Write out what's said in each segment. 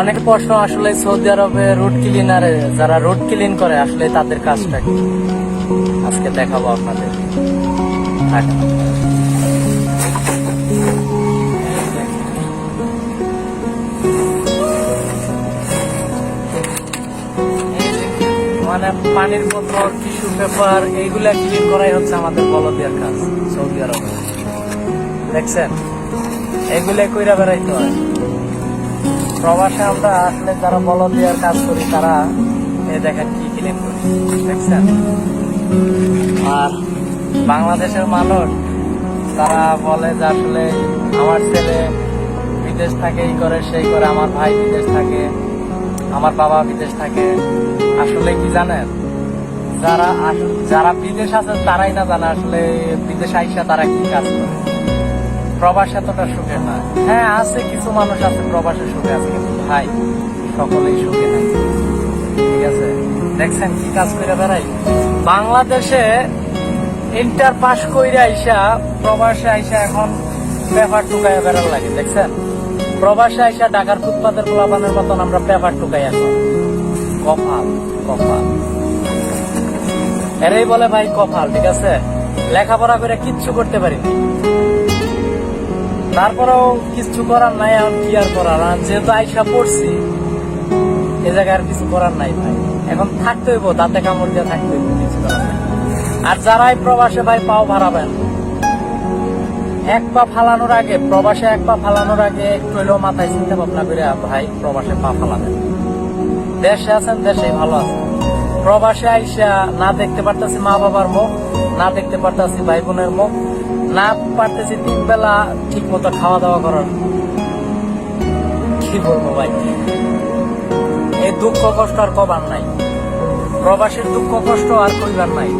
অনেক প্রশ্ন আসলে সৌদি আরবে রুট ক্লিনারে যারা রুট ক্লিন করে, আসলে তাদের কাজটা কি? আজকে দেখাবো আপনাদের। মানে পানির বোতল টিস্যু পেপার এইগুলা ক্লিন করাই হচ্ছে আমাদের বলদিয়ার কাজ, সৌদি আরবে। দেখছেন? এগুলা কইরা বেড়াইতে হয়। প্রবাসে আমরা আসলে যারা বলদিয়ার কাজ করি, তারা এই দেখেন কি ক্লিন করি দেখছেন? আর বাংলাদেশের মানুষ, তারা বলে যে আসলে আমার ছেলে বিদেশ থাকে, এই করে, সেই করে, আমার ভাই বিদেশ থাকে, আমার বাবা বিদেশ থাকে। আসলে কি জানেন? যারা যারা বিদেশ আছে, তারাই না জানে আসলে বিদেশ আইসা তারা কি কাজ করে। প্রবাস এতটা সুখে না। হ্যাঁ আছে কিছু মানুষ আছে প্রবাসে সুখে আছে, কিন্তু ভাই, সকলেই সুখে নাই ঠিক আছে? দেখছেন কি কাজ করে বেড়াই? বাংলাদেশে ইন্টার পাস কইরা আইসা, প্রবাসে আইসা এখন পেপার টুকায় বেড়াল লাগে, দেখছেন? প্রবাসে আইসা ঢাকার ফুটপাতের গোলাপানের মতন আমরা পেপার টুকাই এখন কপাল কপাল। এরাই বলে ভাই কপাল, ঠিক আছে? লেখাপড়া করে কিচ্ছু করতে পারিনি তারপরেও কিছু করার নাই, এখন কি আর করার? আর যেহেতু আইসা পড়ছি, এ জায়গায় আর কিছু করার নাই ভাই। এখন থাকতে হইব, দাঁতে কামড় দিয়ে থাকতে হইব, কিছু করার নাই। আর যারাই প্রবাসে ভাই পাও ভাড়াবেন, এক পা ফালানোর আগে, প্রবাসে এক পা ফালানোর আগে একটু হইলেও মাথায় চিন্তা ভাবনা করে ভাই প্রবাসে পা ফালাবেন। দেশে আছেন দেশে ভালো আছেন। প্রবাসে আইসা না দেখতে পারতেছি মা বাবার মুখ, না দেখতে পারতেছি ভাই বোনের মুখ না পারতেছি তিন বেলা ঠিক মতো খাওয়া দাওয়া করার। কি বলব ভাই? এই দুঃখ কষ্ট আর কবার নাই। প্রবাসের দুঃখ কষ্ট আর কইবার নাই।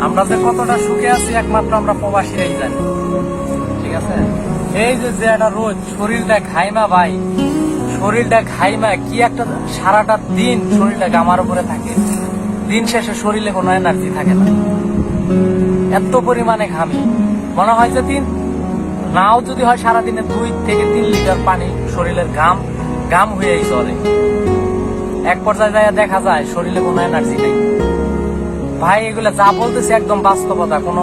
আমরা যে কতটা সুখে আছি, একমাত্র আমরা প্রবাসীরাই জানি। ঠিক আছে? এই যে যে একটা রোজ শরীরটা ঘাইমা ভাই শরীরটা ঘাইমা কি একটা সারাটা দিন শরীরটা গামার উপরে থাকে। দিন শেষে শরীরে কোনো এনার্জি থাকে না। এত পরিমাণে ঘামি। মনে হয় যে তিন। নাও যদি হয় সারাদিনে দুই থেকে তিন লিটার পানি, শরীরের ঘাম ঘাম হয়েই চলে এক পর্যায়ে যায় দেখা যায় শরীরে কোনো এনার্জি নেই। ভাই, এগুলো যা বলতেছে একদম বাস্তবতা, কোনো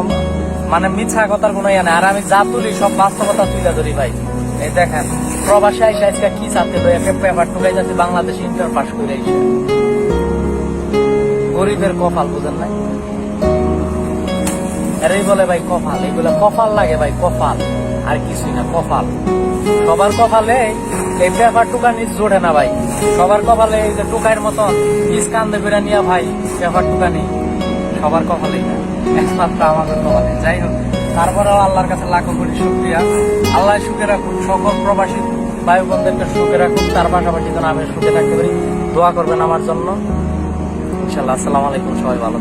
মানে মিথ্যা কথার কোনো ইয়ে নেই। আর আমি যা তুলি সব বাস্তবতা তুলে ধরি ভাই। এই দেখেন, প্রবাসী আইসা আজকে কি চাতে লই একটা পেপার টুকাই যাচ্ছে, বাংলাদেশ ইন্টার পাস করে গরিবের কপাল, বুঝেন নাই? এরাই বলে ভাই কপাল এগুলো কপাল লাগে ভাই, কপাল। আর কিছুই না, কপাল। সবার কপালে এই পেপার টুকা নিচ জোড়ে না ভাই। সবার কপালে এই যে টুকাইয়ের মতন নিজ কান্দে বেড়া নিয়ে ভাই পেপার টুকা নেই সবার কপালেই না, একমাত্র আমাদের কপালে। যাই হোক তারপরেও আল্লাহর কাছে লাখো কোটি শুক্রিয়া। আল্লাহ সুখে রাখুন সকল প্রবাসী ভাই বোনদেরকে সুখে রাখুন তার পাশাপাশি যেন আমি সুখে থাকতে পারি। দোয়া করবেন আমার জন্য। ইনশাল্লাহ আসসালামু আলাইকুম, সবাই ভালো।